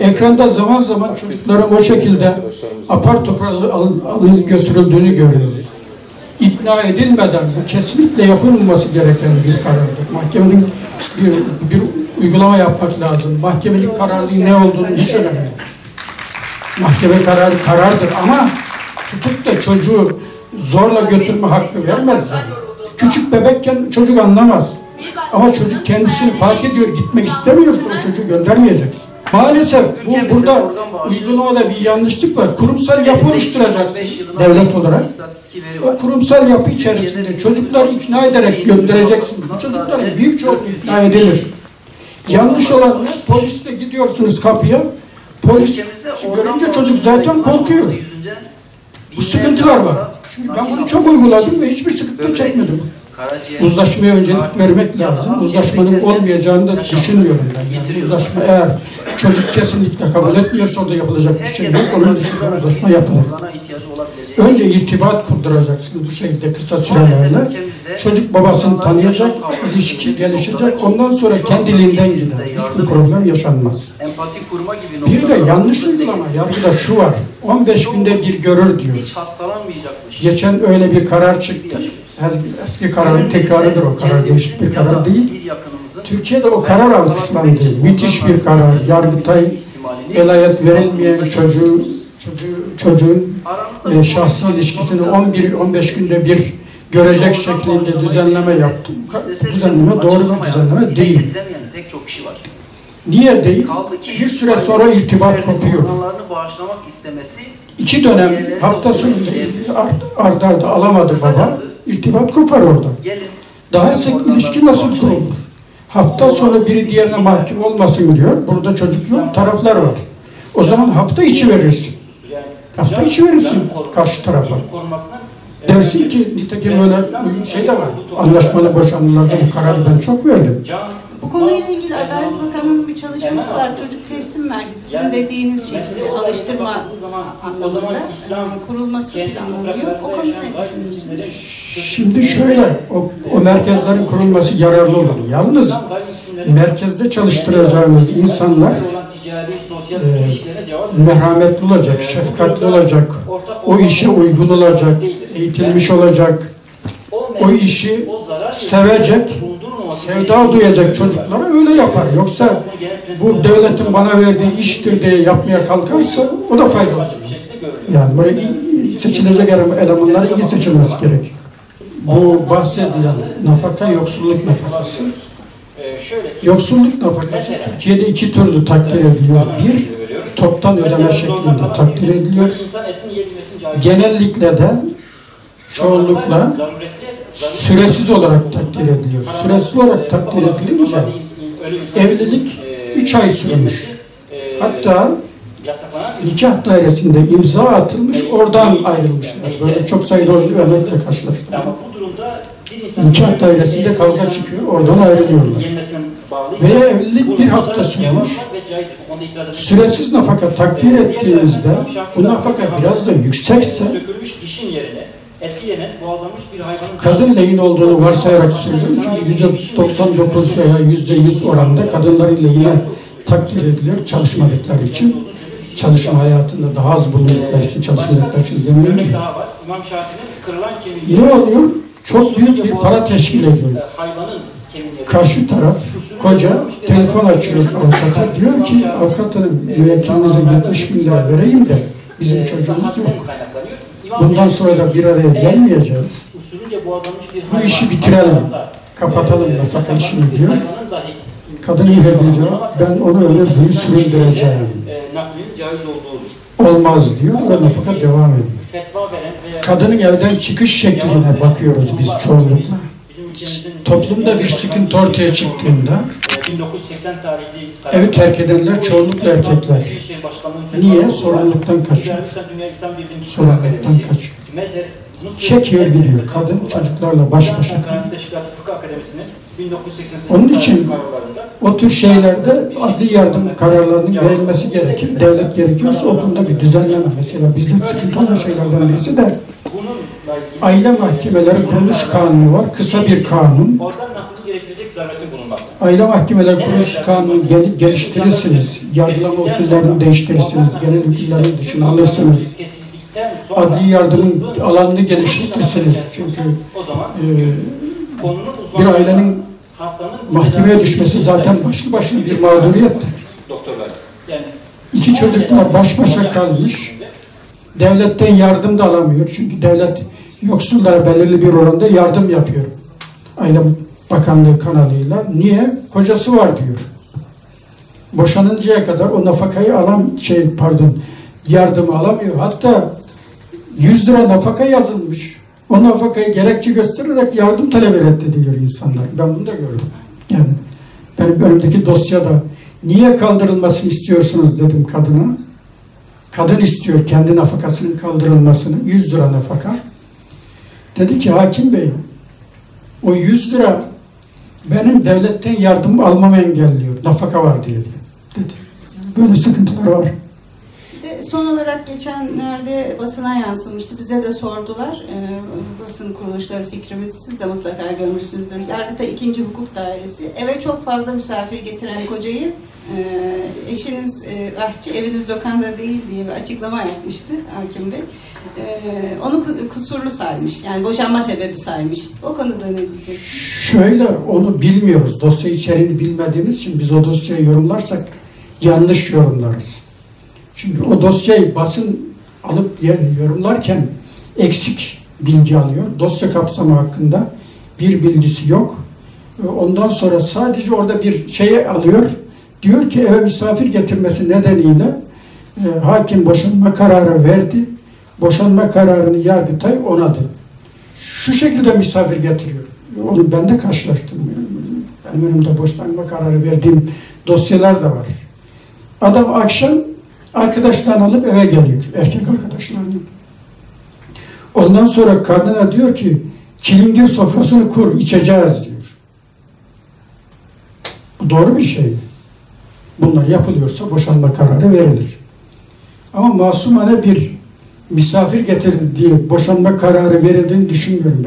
Ekranda zaman zaman çocukların o şekilde apar topar alın- alınıp götürüldüğünü görüyoruz. İkna edilmeden bu kesinlikle yapılmaması gereken bir karardır. Mahkemenin bir, bir uygulama yapmak lazım. Mahkemenin kararının ne olduğunu hiç önemli değil. Mahkeme kararı karardır ama tutup da çocuğu zorla götürme hakkı vermez. Küçük bebekken çocuk anlamaz. Ama çocuk kendisini fark ediyor, gitmek istemiyorsa o çocuğu göndermeyecek. Maalesef bu burada uygulamada bir yanlışlık var. Kurumsal yapı oluşturacaksın devlet olarak. O kurumsal yapı içerisinde çocukları ikna ederek göndereceksin. Bu çocukların büyük çoğunluğu ikna edilir. Yanlış olan ne? Polisle gidiyorsunuz kapıya. Polis görünce çocuk zaten korkuyor. Bu sıkıntılar var. Çünkü ben bunu çok uyguladım ve hiçbir sıkıntı çekmedim. Uzlaşmaya öncelik vermek lazım. Uzlaşmanın olmayacağını da düşünmüyorum ben. Yani uzlaşma eğer çocuk kesinlikle kabul etmiyorsa orada yapılacak bir şey yok. Onun dışında uzlaşma yapılır. Önce irtibat kurduracaksınız bu şekilde kısa sürelerle. Çocuk babasını tanıyacak, ilişki gelişecek. Ondan sonra kendiliğinden gider. Hiçbir problem yaşanmaz. Bir de yanlış uygulama. Yargıda şu var. 15 günde bir görür diyor. Hiç hastalanmayacakmış. Geçen öyle bir karar çıktı. Her eski kararın tekrarıdır o karar. Değişik bir karar değil. Türkiye'de o karar alkışlandı. Müthiş bir karar. Yargıtay velayet verilmeyen çocuğu, çocuğu çocuğun e, şahsi ilişkisini 11-15 günde bir görecek şeklinde düzenleme yaptı. Ka- Düzenleme doğru bir düzenleme değil. Getiremeyen pek çok kişi var. Niye değil? Bir süre sonra irtibat kopuyor. İki dönem hafta sonu art, art arda alamadı baba. İrtibat kopar orada. gelin Daha sık ilişki nasıl kurulur? Hafta sonu biri diğerine mahkum olmasın diyor. Burada çocuk yok, taraflar var. O zaman hafta içi verirsin. Hafta içi verirsin karşı tarafa. Dersin ki nitekim öyle şey de var. Anlaşmalı boşanmalarda bu kararı ben çok verdim. Bu konuyla ilgili Adalet Bakanı'nın bir çalışması var. Çocuk teslim merkezi. Sizin dediğiniz şekilde alıştırma anlamında e, kurulması planlanıyor. O konuda ne düşünüyorsunuz? Şimdi şöyle, o, o merkezlerin kurulması yararlı olur. Yalnız merkezde çalıştıracağımız insanlar e, merhametli olacak, şefkatli olacak, o işe uygun olacak, eğitilmiş olacak, o işi sevecek, sevda duyacak çocuklara öyle yapar. Yoksa bu devletin bana verdiği iştir diye yapmaya kalkarsa o da faydalı. Yani böyle seçilecek ele- elemanlar iyi seçilmesi gerek. Bu bahsedilen nafaka yoksulluk nafakası. Yoksulluk nafakası Türkiye'de iki türlü takdir ediliyor. Bir, toptan ödeme şeklinde takdir ediliyor. Genellikle de çoğunlukla süresiz olarak takdir ediliyor. Süresiz olarak takdir edilince evlilik 3 ay sürmüş. Hatta nikah dairesinde imza atılmış, oradan ayrılmışlar. Böyle çok sayıda örnekle karşılaştım. Nikah dairesinde kavga çıkıyor, oradan ayrılıyorlar. Veya evlilik bir hafta sürmüş. Süresiz nafaka takdir ettiğinizde bu nafaka biraz da yüksekse yenen boğazlanmış bir hayvanın kadın lehin olduğunu varsayarak söylüyorum. Çünkü yüzde 99 veya yüzde 100 oranda kadınların lehine takdir ediliyor çalışmadıkları için. Çalışma hayatında daha az bulundukları için, çalışmadıkları için demiyorum örnek daha var. İmam Şafii'nin kırılan kemiği Ne oluyor? Çok büyük bir para teşkil ediyor. hayvanın kemiği Karşı taraf koca telefon açıyor avukata diyor ki avukatın müvekkilinize 70 bin lira vereyim de bizim çocuğumuz yok. Bundan sonra da bir araya gelmeyeceğiz. Bu işi bitirelim. Kapatalım e, yasaklanan işini bir diyor. verdiği cevap ben onu ömür boyu süründüreceğim. e, olduğu Olmaz diyor ve nafaka devam ediyor. Kadının evden çıkış şekline bakıyoruz biz çoğunlukla. Toplumda bir sıkıntı ortaya çıktığında 1980 tarihli evi terk edenler çoğunlukla erkekler. Niye? Sorumluluktan kaçıyor. Sorumluluktan kaçıyor. Çekiyor gidiyor. Kadın çocuklarla baş başa İslam kalıyor. Konferansı Teşkilatı Fıkıh Akademisi'nin 1988 Onun için O tür şeylerde adli yardım kararlarının verilmesi gerekir. Devlet gerekiyorsa o konuda bir düzenleme. Mesela bizde sıkıntı olan şeylerden birisi de aile mahkemeleri kuruluş kanunu var. Kısa bir kanun. Gerektirecek zaruretin bulunması. Aile mahkemeler kuruluş kanunu gel- geliştirirsiniz. Yargılama usullerini değiştirirsiniz. Genel hükümlerin dışına alırsınız. Adli yardımın alanını geliştirirsiniz. Çünkü o zaman e, bir ailenin hastanın mahkemeye düşmesi zaten başlı başına bir mağduriyettir. doktorlar. Yani İki çocuklar baş başa kalmış. Devletten yardım da alamıyor. Çünkü devlet yoksullara belirli bir oranda yardım yapıyor. Aile Bakanlığı kanalıyla. Niye? Kocası var diyor. Boşanıncaya kadar o nafakayı alam şey pardon yardımı alamıyor. Hatta 100 lira nafaka yazılmış. O nafakayı gerekçe göstererek yardım talebi reddediliyor insanlar. Ben bunu da gördüm. Yani benim önümdeki dosyada niye kaldırılmasını istiyorsunuz dedim kadına. Kadın istiyor kendi nafakasının kaldırılmasını. 100 lira nafaka. Dedi ki hakim bey o 100 lira benim devletten yardım almamı engelliyor. Nafaka var diye dedi. Böyle sıkıntılar var. Son olarak geçenlerde basına yansımıştı. Bize de sordular. Ee, basın kuruluşları fikrimizi siz de mutlaka görmüşsünüzdür. Yargıtay 2. Hukuk Dairesi eve çok fazla misafir getiren kocayı e, eşiniz e, aşçı, eviniz lokanta değil diye bir açıklama yapmıştı hakim bey. E, onu ku- kusurlu saymış. Yani boşanma sebebi saymış. O konuda ne diyeceksiniz? Şöyle onu bilmiyoruz. Dosya içeriğini bilmediğimiz için biz o dosyayı yorumlarsak yanlış yorumlarız. Çünkü o dosyayı basın alıp yorumlarken eksik bilgi alıyor. Dosya kapsamı hakkında bir bilgisi yok. E, Ondan sonra sadece orada bir şeye alıyor. Diyor ki eve misafir getirmesi nedeniyle e, hakim boşanma kararı verdi. Boşanma kararını Yargıtay onadı. Şu şekilde misafir getiriyor. Onu ben de karşılaştım. Benim önümde boşanma kararı verdiğim dosyalar da var. Adam akşam arkadaşlarını alıp eve geliyor. Erkek arkadaşlarını. Ondan sonra kadına diyor ki çilingir sofrasını kur, içeceğiz diyor. Bu doğru bir şey. Bunlar yapılıyorsa boşanma kararı verilir. Ama masumane bir misafir getirdi diye boşanma kararı verildiğini düşünmüyorum.